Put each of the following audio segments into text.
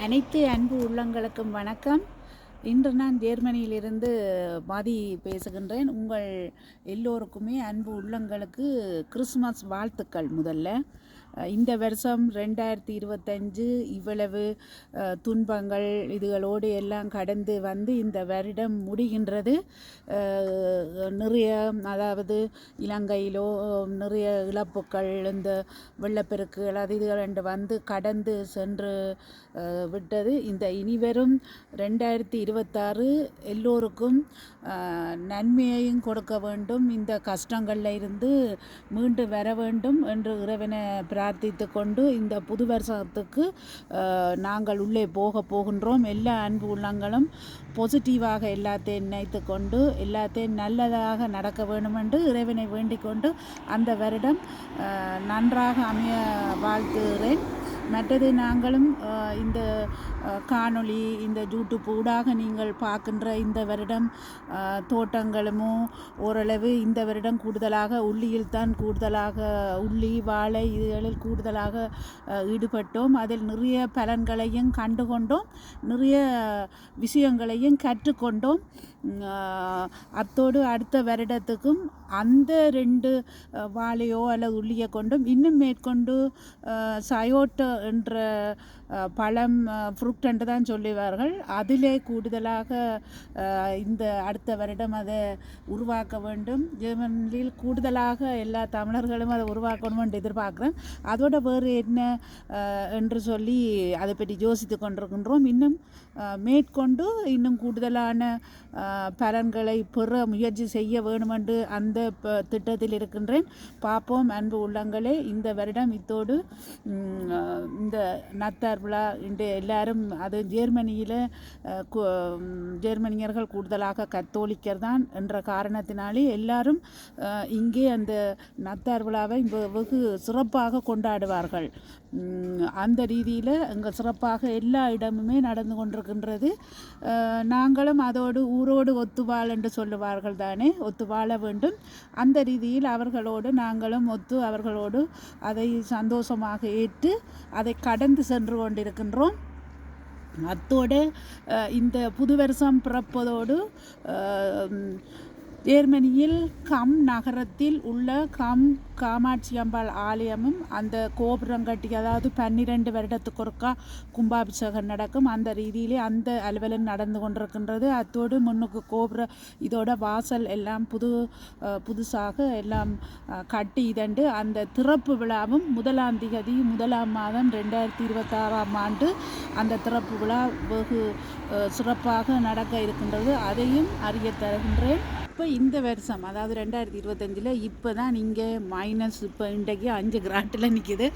அனைத்து அன்பு உள்ளங்களுக்கும் வணக்கம். இன்று நான் ஜெர்மனியிலிருந்து பாதி பேசுகின்றேன். உங்கள் எல்லோருக்குமே அன்பு உள்ளங்களுக்கு கிறிஸ்மஸ் வாழ்த்துக்கள் முதல்ல. இந்த வருஷம் ரெண்டாயிரத்தி இருபத்தஞ்சு இவ்வளவு துன்பங்கள் இதுகளோடு எல்லாம் கடந்து வந்து இந்த வருடம் முடிகின்றது. நிறைய அதாவது இலங்கையிலோ நிறைய இழப்புக்கள் இந்த வெள்ளப்பெருக்குகள் அது இதுகள் என்று வந்து கடந்து சென்று விட்டது. இந்த இனிவரும் ரெண்டாயிரத்தி இருபத்தாறு எல்லோருக்கும் நன்மையையும் கொடுக்க வேண்டும். இந்த கஷ்டங்களில் இருந்து மீண்டு வர வேண்டும் என்று இறைவனை பிரார்த்தித்து கொண்டு இந்த புது வருஷத்துக்கு நாங்கள் உள்ளே போக போகின்றோம். எல்லா அன்பு உள்ளங்களும் பாசிட்டிவாக எல்லாத்தையும் நினைத்து கொண்டு எல்லாத்தையும் நல்லதாக நடக்க வேண்டுமென்று இறைவனை வேண்டிக் கொண்டு அந்த வருடம் நன்றாக அமைய வாழ்த்துகிறேன். மற்றது நாங்களும் இந்த காணொளி இந்த யூடியூப் ஊடாக நீங்கள் பார்க்கின்ற இந்த வருடம் தோட்டங்களுமோ ஓரளவு இந்த வருடம் கூடுதலாக உள்ளியில் தான் கூடுதலாக உள்ளி வாழை இதுகளில் கூடுதலாக ஈடுபட்டோம். அதில் நிறைய பலன்களையும் கண்டுகொண்டோம். நிறைய விஷயங்களையும் கற்றுக்கொண்டோம். அத்தோடு அடுத்த வருடத்துக்கும் அந்த ரெண்டு வாழையோ அல்லது உள்ளியை கொண்டும் இன்னும் மேற்கொண்டு சயோட்டோ என்ற பழம் ஃப்ரூட் என்று தான் சொல்லுவார்கள். அதிலே கூடுதலாக இந்த அடுத்த வருடம் அதை உருவாக்க வேண்டும். ஜெர்மனியில் கூடுதலாக எல்லா தமிழர்களும் அதை உருவாக்கணும் என்று எதிர்பார்க்குறேன். அதோட வேறு என்ன என்று சொல்லி அதை பற்றி யோசித்து கொண்டிருக்கின்றோம். இன்னும் மேற்கொண்டு இன்னும் கூடுதலான பலன்களை பெற முயற்சி செய்ய வேண்டுமென்று அந்த ப- திட்டத்தில் இருக்கின்றேன். பார்ப்போம் அன்பு உள்ளங்களே. இந்த வருடம் இத்தோடு இந்த நத்தார் விழா இன்று எல்லாரும் அது ஜெர்மனியில் ஜெர்மனியர்கள் கூடுதலாக கத்தோலிக்கர் தான் என்ற காரணத்தினாலே எல்லாரும் இங்கே அந்த நத்தார் விழாவை வெகு சிறப்பாக கொண்டாடுவார்கள். அந்த ரீதியில் இங்கே சிறப்பாக எல்லா இடமுமே நடந்து கொண்டிருக்கின்றது. நாங்களும் அதோடு ஊரோடு ஒத்துவாள் என்று சொல்லுவார்கள் தானே ஒத்து வாழ வேண்டும். அந்த ரீதியில் அவர்களோடு நாங்களும் ஒத்து அவர்களோடு அதை சந்தோஷமாக ஏற்று அதை கடந்து சென்று கொண்டிருக்கின்றோம். அத்தோடு இந்த புது வருஷம் பிறப்பதோடு ஜேர்மனியில் கம் நகரத்தில் உள்ள கம் காமாட்சி அம்பாள் ஆலயமும் அந்த கோபுரம் கட்டி அதாவது பன்னிரெண்டு வருடத்துக்கு ஒருக்கா கும்பாபிஷேகம் நடக்கும். அந்த ரீதியிலே அந்த அலுவலன் நடந்து கொண்டிருக்கின்றது. அத்தோடு முன்னுக்கு கோபுர இதோட வாசல் எல்லாம் புது புதுசாக எல்லாம் கட்டி இதண்டு. அந்த திறப்பு விழாவும் முதலாம் திகதி முதலாம் மாதம் ரெண்டாயிரத்தி இருபத்தாறாம் ஆண்டு அந்த திறப்பு விழா வெகு சிறப்பாக நடக்க இருக்கின்றது. அதையும் அறிய தருகின்றேன். இப்போ இந்த வருஷம் அதாவது ரெண்டாயிரத்தி இருபத்தஞ்சில் இப்போ தான் இங்கே மைனஸ் இப்போ இன்றைக்கு அஞ்சு கிராட்டில் நிற்கிது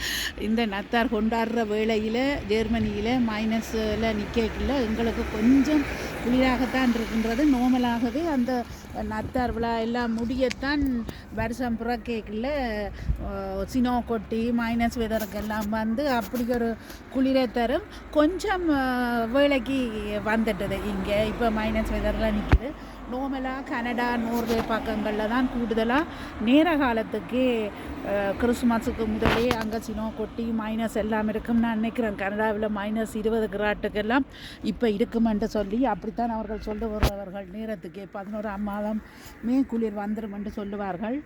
இந்த நத்தார் கொண்டாடுற வேளையில் ஜெர்மனியில் மைனஸில் நிற்கல எங்களுக்கு கொஞ்சம் குளிராகத்தான் இருக்கின்றது. நோமலாகவே அந்த நத்தார் விழா எல்லாம் முடியத்தான் வருஷம் புறக்கேக்கில் சினோ கொட்டி மைனஸ் வெதருக்கெல்லாம் வந்து அப்படி ஒரு குளிரை தரும். கொஞ்சம் வேலைக்கு வந்துட்டது இங்கே. இப்போ மைனஸ் வெதர்லாம் நிற்கிது நோமலாக கனடா நோர்வே பக்கங்களில் தான் கூடுதலாக நேர காலத்துக்கே கிறிஸ்துமஸுக்கு கிறிஸ்மஸுக்கு முதலே அங்கே சினோ கொட்டி மைனஸ் எல்லாம் இருக்கும் நான் நினைக்கிறேன். கனடாவில் மைனஸ் இருபது கிராட்டுக்கெல்லாம் இப்போ இருக்குமென்று சொல்லி அப்படித்தான் அவர்கள் சொல்ல வருவார்கள் நேரத்துக்கே பதினோராம் மாதம் மே குளிர் வந்துடும் என்று சொல்லுவார்கள்.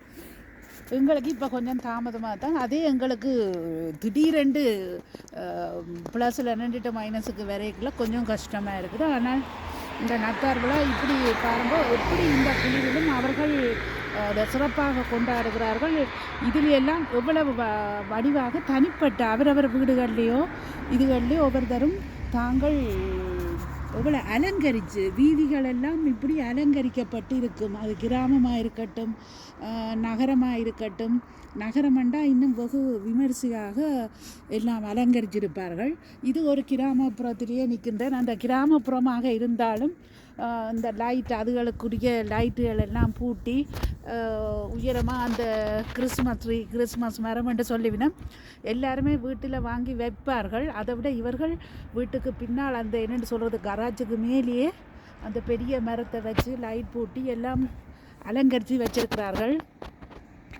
எங்களுக்கு இப்போ கொஞ்சம் தாமதமாக தான். அதே எங்களுக்கு திடீரெண்டு ப்ளஸில் நின்றுட்டு மைனஸுக்கு வரைக்குள்ள கொஞ்சம் கஷ்டமாக இருக்குது. ஆனால் இந்த நத்தார்களை இப்படி பாருங்கள் எப்படி இந்த குழுவிலும் அவர்கள் அதை சிறப்பாக கொண்டாடுகிறார்கள். இதில் எல்லாம் எவ்வளவு வ- வடிவாக தனிப்பட்ட அவரவர் வீடுகள்லேயோ இதுகள்லேயோ ஒவ்வொருத்தரும் தாங்கள் எவ்வளோ அலங்கரித்து வீதிகள் எல்லாம் இப்படி அலங்கரிக்கப்பட்டு இருக்கும் அது கிராமமாக இருக்கட்டும் நகரமாக இருக்கட்டும் நகரமண்டா இன்னும் வெகு விமரிசையாக எல்லாம் அலங்கரிச்சிருப்பார்கள். இது ஒரு கிராமப்புறத்திலேயே நிற்கின்றேன் அந்த கிராமப்புறமாக இருந்தாலும் இந்த லைட் அதுகளுக்குரிய லைட்டுகள் எல்லாம் பூட்டி உயரமாக அந்த கிறிஸ்மஸ் ட்ரீ கிறிஸ்மஸ் மரம் என்று சொல்லிவினோம் எல்லாருமே வீட்டில் வாங்கி வைப்பார்கள். அதை விட இவர்கள் வீட்டுக்கு பின்னால் அந்த என்னென்னு சொல்கிறது கராஜுக்கு மேலேயே அந்த பெரிய மரத்தை வச்சு லைட் பூட்டி எல்லாம் அலங்கரித்து வச்சிருக்கிறார்கள்.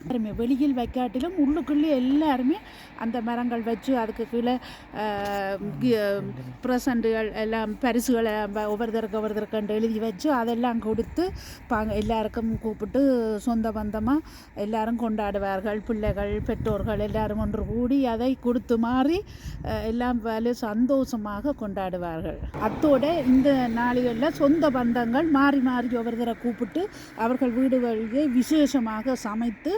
எல்லாருமே வெளியில் வைக்காட்டிலும் உள்ளுக்குள்ளே எல்லாருமே அந்த மரங்கள் வச்சு அதுக்கு கீழே ப்ரெசண்ட்டுகள் எல்லாம் பரிசுகளை ஒவ்வொருத்தருக்கு ஒவ்வொருத்தருக்கு எழுதி வச்சு அதெல்லாம் கொடுத்து பாங்க எல்லாருக்கும் கூப்பிட்டு சொந்த பந்தமாக எல்லாரும் கொண்டாடுவார்கள். பிள்ளைகள் பெற்றோர்கள் எல்லாரும் ஒன்று கூடி அதை கொடுத்து மாறி எல்லாம் வேலை சந்தோஷமாக கொண்டாடுவார்கள். அத்தோட இந்த நாளிகளில் சொந்த பந்தங்கள் மாறி மாறி ஒவ்வொருத்தரை கூப்பிட்டு அவர்கள் வீடுகளிலே விசேஷமாக சமைத்து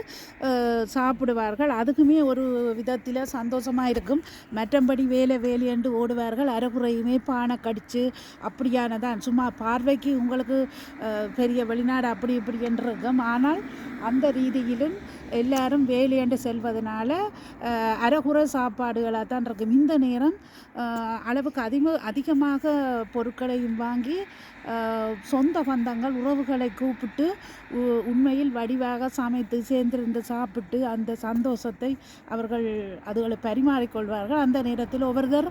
சாப்பிடுவார்கள். அதுக்குமே ஒரு விதத்தில் சந்தோஷமாக இருக்கும். மற்றபடி வேலை வேலை என்று ஓடுவார்கள். அரைகுறையுமே பானை கடிச்சு அப்படியானதான். சும்மா பார்வைக்கு உங்களுக்கு அஹ், பெரிய வெளிநாடு அப்படி இப்படி என்று இருக்கும். ஆனால் அந்த ரீதியிலும் எல்லாரும் வேலையண்டு செல்வதனால அரைகுறை சாப்பாடுகளாக தான் இருக்கும். இந்த நேரம் அளவுக்கு அதிக அதிகமாக பொருட்களையும் வாங்கி சொந்த பந்தங்கள் உறவுகளை கூப்பிட்டு உ- உண்மையில் வடிவாக சமைத்து சேர்ந்திருந்து சாப்பிட்டு அந்த சந்தோஷத்தை அவர்கள் அதுகளை பரிமாறிக்கொள்வார்கள் அந்த நேரத்தில் ஒவ்வொருத்தர்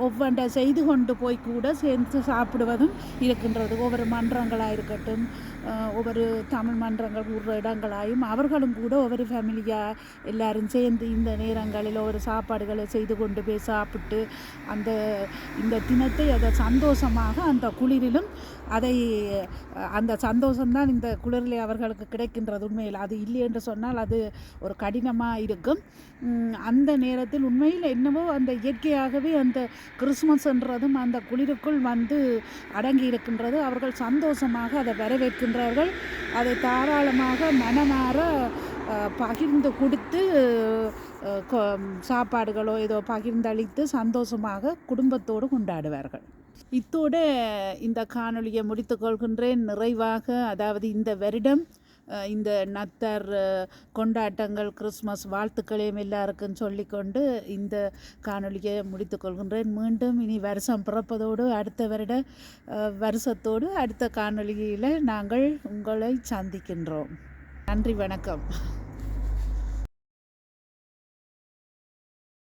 ஒவ்வொன்றை செய்து கொண்டு போய் கூட சேர்ந்து சாப்பிடுவதும் இருக்கின்றது. ஒவ்வொரு மன்றங்களாக இருக்கட்டும் ஒவ்வொரு தமிழ் மன்றங்கள் கூடுற இடங்களாயும் அவர்களும் கூட ஒவ்வொரு ஃபேமிலியாக எல்லாரும் சேர்ந்து இந்த நேரங்களில் ஒரு சாப்பாடுகளை செய்து கொண்டு போய் சாப்பிட்டு அந்த இந்த தினத்தை அதை சந்தோஷமாக அந்த குளிரிலும் அதை அந்த சந்தோஷம்தான் இந்த குளிரில் அவர்களுக்கு கிடைக்கின்றது உண்மையில். அது இல்லை என்று சொன்னால் அது ஒரு கடினமாக இருக்கும். அந்த நேரத்தில் உண்மையில் என்னவோ அந்த இயற்கையாகவே அந்த கிறிஸ்மஸ் என்றதும் அந்த குளிருக்குள் வந்து அடங்கி இருக்கின்றது. அவர்கள் சந்தோஷமாக அதை வரவேற்கின்றார்கள். அதை தாராளமாக மனமாற பகிர்ந்து கொடுத்து கொ- சாப்பாடுகளோ ஏதோ பகிர்ந்தளித்து சந்தோஷமாக குடும்பத்தோடு கொண்டாடுவார்கள். இத்தோட இந்த காணொளியை முடித்துக்கொள்கின்றேன் நிறைவாக அதாவது இந்த வருடம் இந்த நத்தர் கொண்டாட்டங்கள் கிறிஸ்மஸ் வாழ்த்துக்களையும் எல்லாருக்கும் சொல்லிக்கொண்டு இந்த காணொளியை முடித்துக்கொள்கின்றேன் மீண்டும் இனி வருஷம் பிறப்பதோடு அடுத்த வருட வருஷத்தோடு அடுத்த காணொலியில் நாங்கள் உங்களை சந்திக்கின்றோம். நன்றி வணக்கம்.